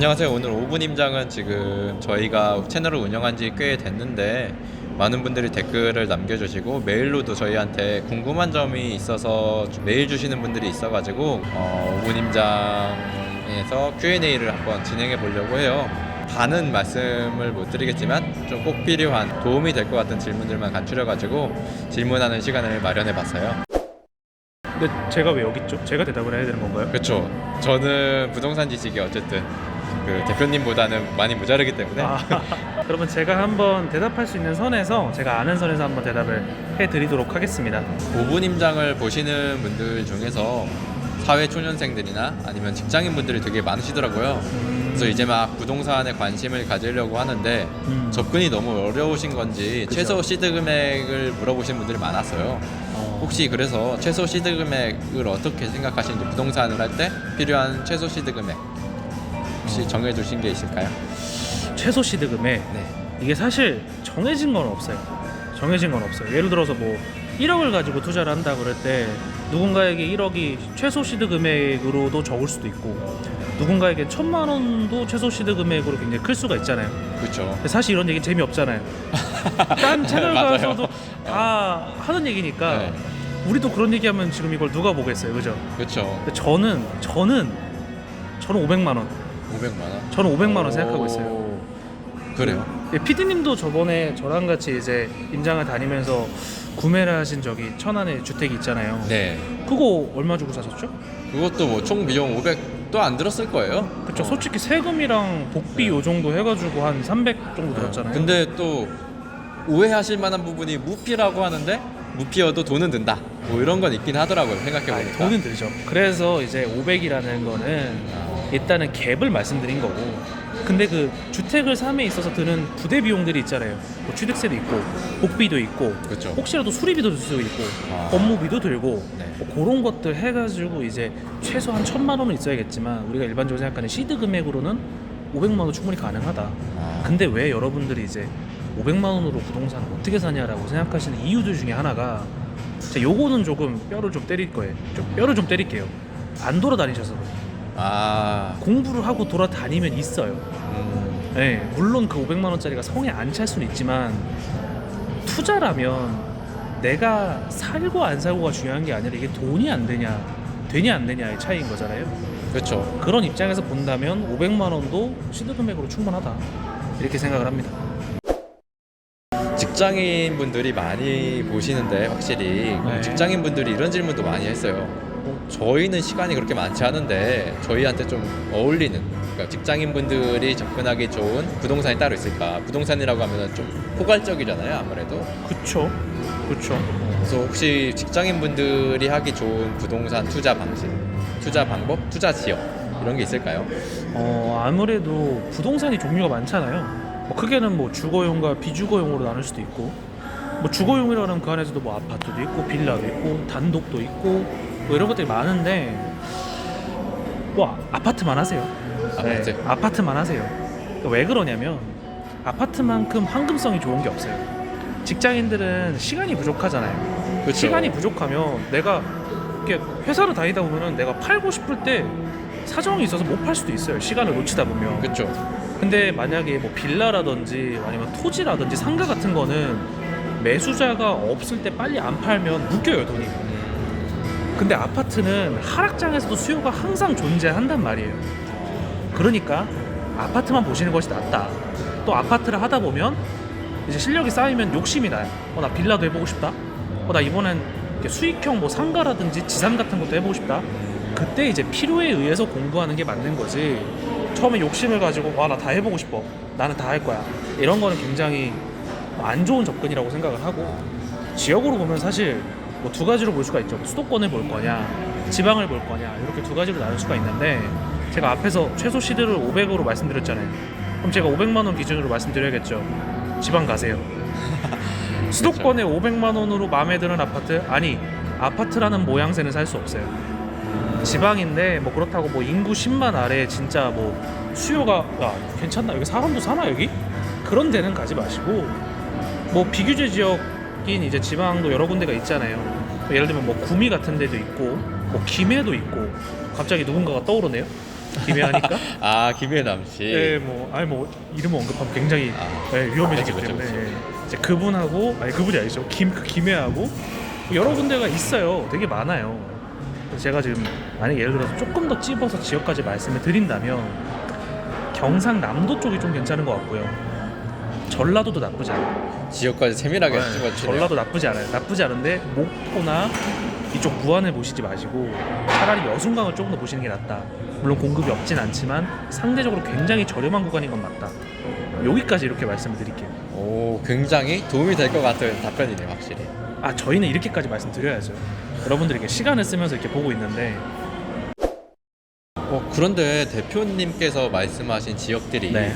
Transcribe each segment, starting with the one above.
안녕하세요. 오늘 5분 임장은 지금 저희가 채널을 운영한 지 꽤 됐는데 많은 분들이 댓글을 남겨주시고 메일로도 저희한테 궁금한 점이 있어서 메일 주시는 분들이 있어가지고 어, 5분 임장에서 Q&A를 한번 진행해 보려고 해요. 다는 말씀을 못 드리겠지만 좀 꼭 필요한 도움이 될 것 같은 질문들만 간추려가지고 질문하는 시간을 마련해 봤어요. 근데 제가 왜 여기 있죠? 제가 대답을 해야 되는 건가요? 그렇죠. 저는 부동산 지식이 어쨌든 그 대표님보다는 많이 모자르기 때문에 아, 그러면 제가 한번 대답할 수 있는 선에서 제가 아는 선에서 한번 대답을 해드리도록 하겠습니다. 5분 임장을 보시는 분들 중에서 사회 초년생들이나 아니면 직장인 분들이 되게 많으시더라고요. 그래서 이제 막 부동산에 관심을 가지려고 하는데 음. 접근이 너무 어려우신 건지 그죠. 최소 시드 금액을 물어보시는 분들이 많았어요. 어, 혹시 그래서 최소 시드 금액을 어떻게 생각하시는지 부동산을 할 때 필요한 최소 시드 금액 혹시 어. 정해두신 게 있을까요? 최소 시드금에 네. 이게 사실 정해진 건 없어요. 정해진 건 없어요. 예를 들어서 뭐 1억을 가지고 투자를 한다 그럴 때 누군가에게 1억이 최소 시드 금액으로도 적을 수도 있고 누군가에게 천만 원도 최소 시드 금액으로 굉장히 클 수가 있잖아요. 그렇죠. 근데 사실 이런 얘기 재미없잖아요. 딴 채널 맞아요. 가서도 다 하는 얘기니까 네. 우리도 그런 얘기하면 지금 이걸 누가 보겠어요, 그죠? 그렇죠. 근데 저는 저는 저는 500만 원, 500만 원. 저는 500만 원 생각하고 있어요. 오, 그래요. 예, PD님도 저번에 저랑 같이 이제 임장을 다니면서 구매를 하신 저기 천안에 주택이 있잖아요. 네. 그거 얼마 주고 사셨죠? 그것도 뭐 총 비용 500도 안 들었을 거예요. 그쵸. 어. 솔직히 세금이랑 복비 네. 요 정도 해가지고 한 300 정도 들었잖아요. 근데 또 오해하실 만한 부분이 무피라고 하는데 무피여도 돈은 든다. 뭐 이런 건 있긴 하더라고요. 생각해 보니까. 돈은 들죠. 그래서 이제 500이라는 거는 일단은 갭을 말씀드린 거고 근데 그 주택을 삼에 있어서 드는 부대 비용들이 있잖아요 뭐 취득세도 있고 복비도 있고 그렇죠. 혹시라도 수리비도 들 수도 있고 아. 법무비도 들고 네. 뭐 그런 것들 해가지고 이제 최소한 천만 원은 있어야겠지만 우리가 일반적으로 생각하는 시드 금액으로는 500만 원 충분히 가능하다 아, 근데 왜 여러분들이 이제 500만 원으로 부동산을 어떻게 사냐라고 생각하시는 이유들 중에 하나가 자, 요거는 조금 뼈를 좀 때릴 거예요 좀 뼈를 좀 때릴게요 안 돌아다니셔서 그래요. 아, 공부를 하고 돌아다니면 있어요. 음, 네, 물론 그 500만 원짜리가 성에 안 찰 수는 있지만 투자라면 내가 살고 안 살고가 중요한 게 아니라 이게 돈이 안 되냐, 되냐 안 되냐의 차이인 거잖아요. 그렇죠. 그런 입장에서 본다면 500만 원도 시드 금액으로 충분하다 이렇게 생각을 합니다. 직장인 분들이 많이 보시는데 확실히 네. 직장인 분들이 이런 질문도 많이 했어요. 어, 저희는 시간이 그렇게 많지 않은데 저희한테 좀 어울리는 그러니까 직장인 분들이 접근하기 좋은 부동산이 따로 있을까? 부동산이라고 하면 좀 포괄적이잖아요, 아무래도. 그쵸, 그쵸. 그래서 혹시 직장인 분들이 하기 좋은 부동산 투자 방식, 투자 방법, 투자 지역 이런 게 있을까요? 어 아무래도 부동산이 종류가 많잖아요. 뭐 크게는 뭐 주거용과 비주거용으로 나눌 수도 있고, 뭐 주거용이라는 그 안에서도 뭐 아파트도 있고 빌라도 있고 단독도 있고 뭐 이런 것들이 많은데 뭐 아파트만 하세요. 아파트. 네, 아파트만 하세요. 그러니까 왜 그러냐면 아파트만큼 황금성이 좋은 게 없어요. 직장인들은 시간이 부족하잖아요. 그쵸. 시간이 부족하면 내가 이렇게 회사를 다니다 보면은 내가 팔고 싶을 때 사정이 있어서 못 팔 수도 있어요. 시간을 놓치다 보면. 그렇죠. 근데 만약에 뭐 빌라라든지 아니면 토지라든지 상가 같은 거는 매수자가 없을 때 빨리 안 팔면 묶여요 돈이. 근데 아파트는 하락장에서도 수요가 항상 존재한단 말이에요. 그러니까 아파트만 보시는 것이 낫다. 또 아파트를 하다 보면 이제 실력이 쌓이면 욕심이 나요. 어, 나 빌라도 해보고 싶다. 어, 나 이번엔 수익형 뭐 상가라든지 지산 같은 것도 해보고 싶다. 그때 이제 필요에 의해서 공부하는 게 맞는 거지. 처음에 욕심을 가지고 와 나 다 해보고 싶어. 나는 다 할 거야. 이런 거는 굉장히 안 좋은 접근이라고 생각을 하고 지역으로 보면 사실 뭐 두 가지로 볼 수가 있죠. 수도권을 볼 거냐, 지방을 볼 거냐 이렇게 두 가지로 나눌 수가 있는데 제가 앞에서 최소 시드를 500으로 말씀드렸잖아요. 그럼 제가 500만 원 기준으로 말씀드려야겠죠. 지방 가세요. 수도권에 500만 원으로 마음에 드는 아파트 아니 아파트라는 모양새는 살 수 없어요. 지방인데 뭐 그렇다고 뭐 인구 10만 아래 진짜 뭐 수요가 야 괜찮나 여기 사람도 사나 여기 그런 데는 가지 마시고 뭐 비규제 지역 인 이제 지방도 여러 군데가 있잖아요. 예를 들면 뭐 구미 같은 데도 있고 뭐 김해도 있고 갑자기 누군가가 떠오르네요. 김해하니까 아 김혜남 씨. 예, 뭐 아니 뭐 이름 언급하면 굉장히 아. 예, 위험해지기 그쵸, 그쵸, 때문에 그쵸. 예. 이제 그분하고 아니 그분이 아니죠 김그 김해하고 여러 군데가 있어요 되게 많아요 제가 지금 만약 예를 들어서 조금 더 찝어서 지역까지 말씀을 드린다면 경상남도 쪽이 좀 괜찮은 것 같고요 전라도도 나쁘지 않아요. 지역까지 세밀하게 네, 집어치네요. 전라도 나쁘지 않아요. 나쁘지 않은데 목포나 이쪽 무안을 보시지 마시고 차라리 여순강을 조금 더 보시는 게 낫다. 물론 공급이 없진 않지만 상대적으로 굉장히 저렴한 구간인 건 맞다. 여기까지 이렇게 말씀을 드릴게요. 오 굉장히 도움이 될 것 같은 답변이네 요 확실히. 아 저희는 이렇게까지 말씀드려야죠. 여러분들에게 시간을 쓰면서 이렇게 보고 있는데. 어, 그런데 대표님께서 말씀하신 지역들이 네.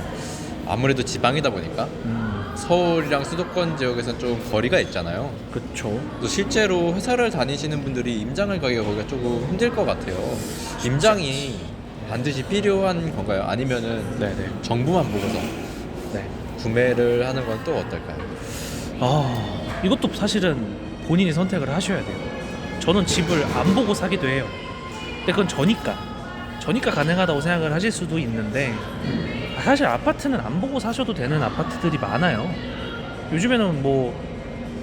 아무래도 지방이다 보니까 음 서울이랑 수도권 지역에서는 좀 거리가 있잖아요. 그쵸 또 실제로 회사를 다니시는 분들이 임장을 가기가 거기가 조금 힘들 것 같아요. 임장이 반드시 필요한 건가요? 아니면은 네네 정보만 보고서 네. 구매를 하는 건 또 어떨까요? 아 이것도 사실은 본인이 선택을 하셔야 돼요. 저는 집을 안 보고 사기도 해요. 근데 그건 저니까 저니까 가능하다고 생각을 하실 수도 있는데 사실 아파트는 안 보고 사셔도 되는 아파트들이 많아요. 요즘에는 뭐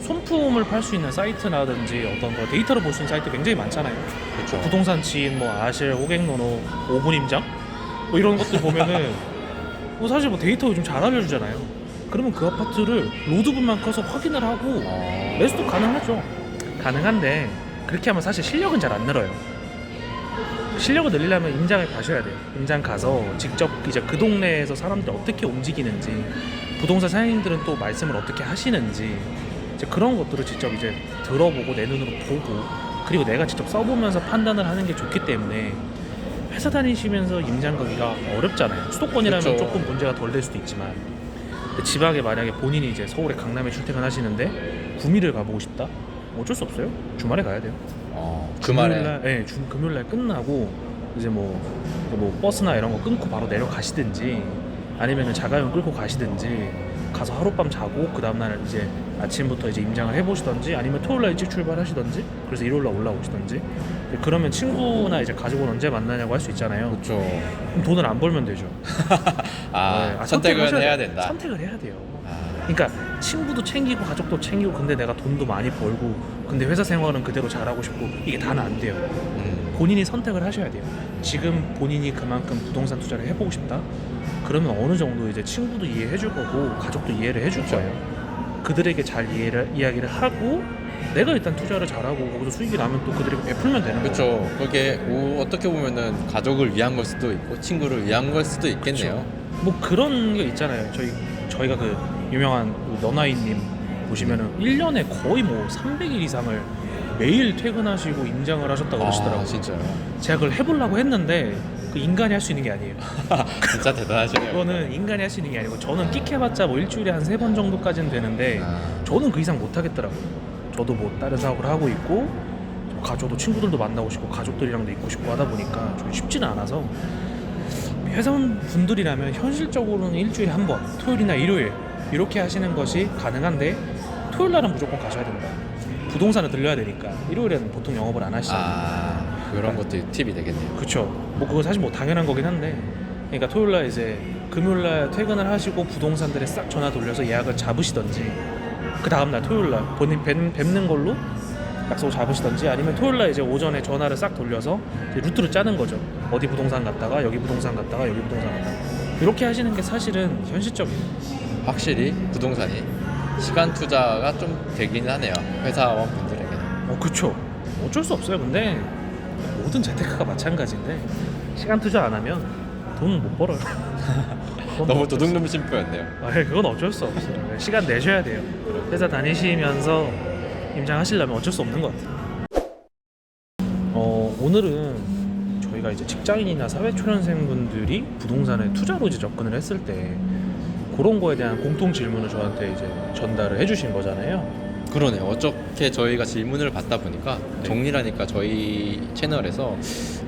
손품을 팔 수 있는 사이트라든지 어떤 거 데이터를 볼 수 있는 사이트 굉장히 많잖아요. 그렇죠. 부동산 지인, 뭐 아실, 호갱노노, 5분 임장 뭐 이런 것들 보면은 뭐 사실 뭐 데이터 요즘 잘 알려주잖아요. 그러면 그 아파트를 로드분만 커서 확인을 하고 어... 매수도 가능하죠. 가능한데 그렇게 하면 사실 실력은 잘 안 늘어요. 실력을 늘리려면 임장을 가셔야 돼요. 임장 가서 직접 이제 그 동네에서 사람들이 어떻게 움직이는지 부동산 사장님들은 또 말씀을 어떻게 하시는지 이제 그런 것들을 직접 이제 들어보고 내 눈으로 보고 그리고 내가 직접 써보면서 판단을 하는 게 좋기 때문에 회사 다니시면서 임장 가기가 어렵잖아요. 수도권이라면 그쵸. 조금 문제가 덜 될 수도 있지만 지방에 만약에 본인이 이제 서울에 강남에 출퇴근하시는데 구미를 가보고 싶다? 어쩔 수 없어요. 주말에 가야 돼요. 어, 주말에 금요일날, 예, 주, 금요일날 끝나고 이제 뭐, 뭐 버스나 이런 거 끊고 바로 내려가시든지 아니면 자가용 끌고 가시든지 가서 하룻밤 자고 그 다음날 이제 아침부터 이제 임장을 해보시던지 아니면 토요일날 일찍 출발하시던지 그래서 일요일날 올라오시던지 그러면 친구나 이제 가족은 언제 만나냐고 할 수 있잖아요. 그렇죠. 그럼 돈을 안 벌면 되죠. 아, 네, 선택을 선택하셔야 해야 돼요. 된다. 선택을 해야 돼요. 아, 그러니까 친구도 챙기고 가족도 챙기고 근데 내가 돈도 많이 벌고 근데 회사 생활은 그대로 잘하고 싶고 이게 다는 안 돼요. 음, 본인이 선택을 하셔야 돼요. 지금 본인이 그만큼 부동산 투자를 해보고 싶다. 그러면 어느 정도 이제 친구도 이해해 줄 거고 가족도 이해를 해줄 그쵸. 거예요. 그들에게 잘 이해를 이야기를 하고 내가 일단 투자를 잘하고 거기서 수익이 나면 또 그들에게 베풀면 되는 거죠. 그렇죠. 그게 오, 어떻게 보면은 가족을 위한 걸 수도 있고 친구를 위한 걸 수도 있겠네요. 뭐 그런 게 있잖아요. 저희 저희가 그 유명한 그 너나이님 보시면은 1년에 거의 뭐 300일 이상을 매일 퇴근하시고 임장을 하셨다고 그러시더라고요. 아, 진짜요. 제가 그걸 해보려고 했는데 그 인간이 할 수 있는 게 아니에요. 진짜 대단하시네요. 그거는 인간이 할 수 있는 게 아니고 저는 끽해봤자 뭐 일주일에 한 세 번 정도까지는 되는데 아, 저는 그 이상 못 하겠더라고요. 저도 뭐 다른 사업을 하고 있고 가족도 친구들도 만나고 싶고 가족들이랑도 있고 싶고 하다 보니까 좀 쉽지는 않아서 회사원 분들이라면 현실적으로는 일주일에 한 번 토요일이나 일요일 이렇게 하시는 것이 가능한데 토요일 날은 무조건 가셔야 된다. 부동산을 들려야 되니까 일요일에는 보통 영업을 안 하시잖아요. 아 그런 것도 팁이 되겠네요. 그쵸. 뭐 그거 사실 뭐 당연한 거긴 한데, 그러니까 토요일 날 이제 금요일 날 퇴근을 하시고 부동산들에 싹 전화 돌려서 예약을 잡으시던지, 그 다음 날 토요일 날 본인 뵙, 뵙는 걸로 약속을 잡으시던지, 아니면 토요일 날 이제 오전에 전화를 싹 돌려서 루트를 짜는 거죠. 어디 부동산 갔다가 여기 부동산 갔다가 여기 부동산 갔다가 이렇게 하시는 게 사실은 현실적이에요. 확실히 부동산이 시간 투자가 좀 되긴 하네요. 회사원 분들에게는. 어, 그쵸. 어쩔 수 없어요. 근데 모든 재테크가 마찬가지인데 시간 투자 안 하면 돈 못 벌어요. 그건 너무 어쩔 수 도둑놈 심표였네요. 아, 그건 어쩔 수 없어요. 시간 내셔야 돼요. 회사 다니시면서 임장하시려면 어쩔 수 없는 것 같아요. 어, 오늘은 저희가 이제 직장인이나 사회초년생분들이 부동산에 투자로 이제 접근을 했을 때 그런 거에 대한 공통 질문을 저한테 이제 전달을 해주신 거잖아요. 그러네요. 어떻게 저희가 질문을 받다 보니까 네. 정리라니까 저희 채널에서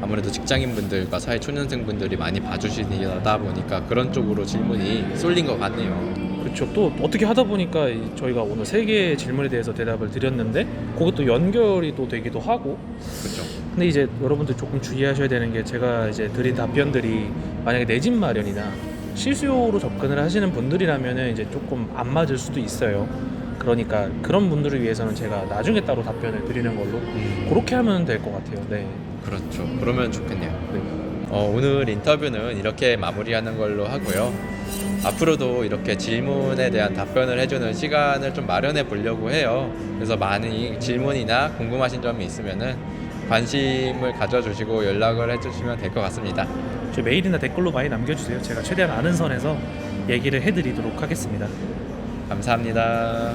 아무래도 직장인분들과 사회 초년생분들이 많이 봐주시다 보니까 그런 쪽으로 질문이 쏠린 것 같네요. 그렇죠. 또 어떻게 하다 보니까 이- 저희가 오늘 세 개의 질문에 대해서 대답을 드렸는데 그것도 연결이 또 되기도 하고 그렇죠. 근데 이제 여러분들 조금 주의하셔야 되는 게 제가 이제 드린 답변들이 만약에 내 집 마련이나 실수요로 접근을 하시는 분들이라면은 이제 조금 안 맞을 수도 있어요. 그러니까 그런 분들을 위해서는 제가 나중에 따로 답변을 드리는 걸로 그렇게 하면 될 것 같아요. 네. 그렇죠. 그러면 좋겠네요. 네. 어, 오늘 인터뷰는 이렇게 마무리하는 걸로 하고요. 앞으로도 이렇게 질문에 대한 답변을 해주는 시간을 좀 마련해 보려고 해요. 그래서 많은 질문이나 궁금하신 점이 있으면은 관심을 가져주시고 연락을 해주시면 될 것 같습니다. 제 메일이나 댓글로 많이 남겨주세요. 제가 최대한 아는 선에서 얘기를 해드리도록 하겠습니다. 감사합니다.